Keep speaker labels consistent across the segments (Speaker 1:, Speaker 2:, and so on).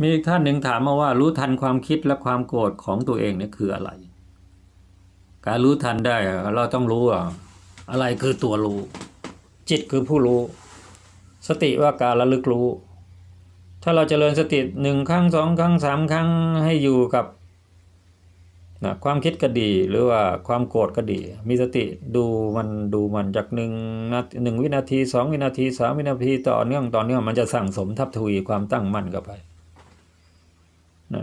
Speaker 1: มีอีกท่านหนึ่งถามมาว่ารู้ทันความคิดและความโกรธของตัวเองเนี่ยคืออะไร การรู้ทันได้เราต้องรู้ว่าอะไรคือตัวรู้ จิตคือผู้รู้ สติว่าการระลึกรู้ ถ้าเราจเจริญสติหนึ่งครั้งสองครั้งสามครั้งให้อยู่กับนะความคิดก็ดีหรือว่าความโกรธก็ดี มีสติดูมันดูมันจากหนึ่งนาหนึ่งวินาทีสองวินาทีสามวินาทีต่อเนื่องต่อเนื่องมันจะสั่งสมทับทวีความตั้งมั่นเข้าไป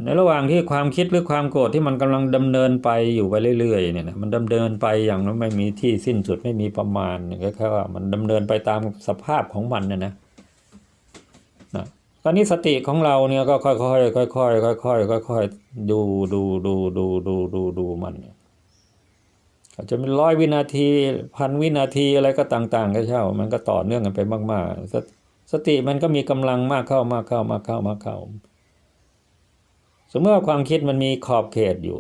Speaker 1: ในระหว่างที่ความคิดหรือความโกรธที่มันกำลังดำเนินไปอยู่ไปเรื่อยๆเนี่ยมันดำเนินไปอย่างไม่มีที่สิ้นสุดไม่มีประมาณแค่ว่ามันดำเนินไปตามสภาพของมันนะนะนะตอนนี้สติของเราเนี่ยก็ค่อยๆค่อยๆค่อยๆค่อยๆค่อยๆดูดูดูดูดูดูดูมันอาจจะเป็นร้อยวินาทีพันวินาทีอะไรก็ต่างๆก็เช่ามันก็ต่อเนื่องกันไปมากๆสสติมันก็มีกำลังมากเข้ามากเข้ามากเข้ามากเข้า มมติว่าความคิดมันมีขอบเขตอยู่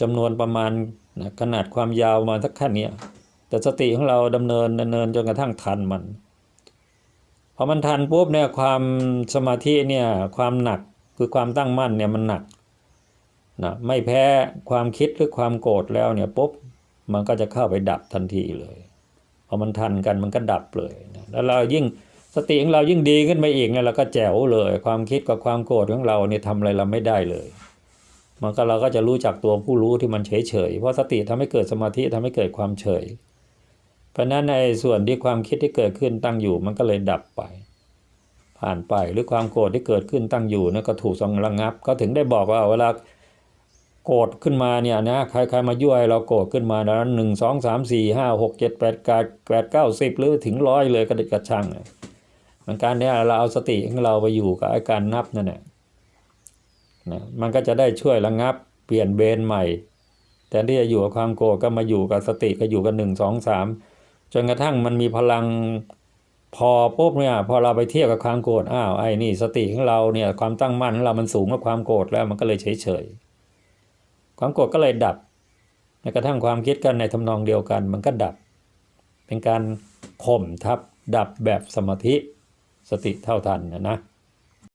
Speaker 1: จำนวนประมาณนะขนาดความยาวมาสักแค่เนี้ยแต่สติของเราดำเนินดำเนินจนกระทั่งทันมันพอมันทันปุ๊บเนี่ยความสมาธิเนี่ยความหนักคือความตั้งมั่นเนี่ยมันหนักนะไม่แพ้ความคิดหรือความโกรธแล้วเนี่ยปุ๊บมันก็จะเข้าไปดับทันทีเลยพอมันทันกันมันก็ดับเลยนะแล้วเรายิ่ง สติของเรายิ่งดีขึ้นไปอีกเนี่ยเราก็แจ๋วเลย ความคิดกับความโกรธของเราเนี่ยทำอะไรเราไม่ได้เลย มันก็เราก็จะรู้จักตัวผู้รู้ที่มันเฉยเฉยเพราะสติทำให้เกิดสมาธิทำให้เกิดความเฉย เพราะนั้นในส่วนที่ความคิดที่เกิดขึ้นตั้งอยู่ มันก็เลยดับไป ผ่านไปหรือความโกรธที่เกิดขึ้นตั้งอยู่นั่นก็ถูกสงระงับ ก็ถึงได้บอกว่าเวลาโกรธขึ้นมาเนี่ยนะใครใครมายั่วให้เราโกรธขึ้นมาแล้วหนึ่งสองสามสี่ห้าหกเจ็ดแปดเก้าแปดเก้าสิบหรือถึงร้อยเลยกระดิกกระชัง มันการเนี้ยเราเอาสติของเราไปอยู่กับอาการนับนั่นแหละนะมันก็จะได้ช่วยระงับ เปลี่ยนเบนใหม่แต่ที่จะอยู่กับความโกรธก็มาอยู่กับสติก็อยู่กับหนึ่งสองสามจนกระทั่งมันมีพลังพอปุ๊บเนี่ยพอเราไปเทียบกับความโกรธอ้าวไอ้นี่ สติของเราเนี่ยความตั้งมั่นของเรามันสูงกว่าความโกรธแล้วมันก็เลยเฉยเฉยความโกรธก็เลยดับแม้กระทั่งความคิดกันในทำนองเดียวกัน มันก็ดับ เป็นการข่มทับดับแบบสมาธิ สติเท่าทันนะนะ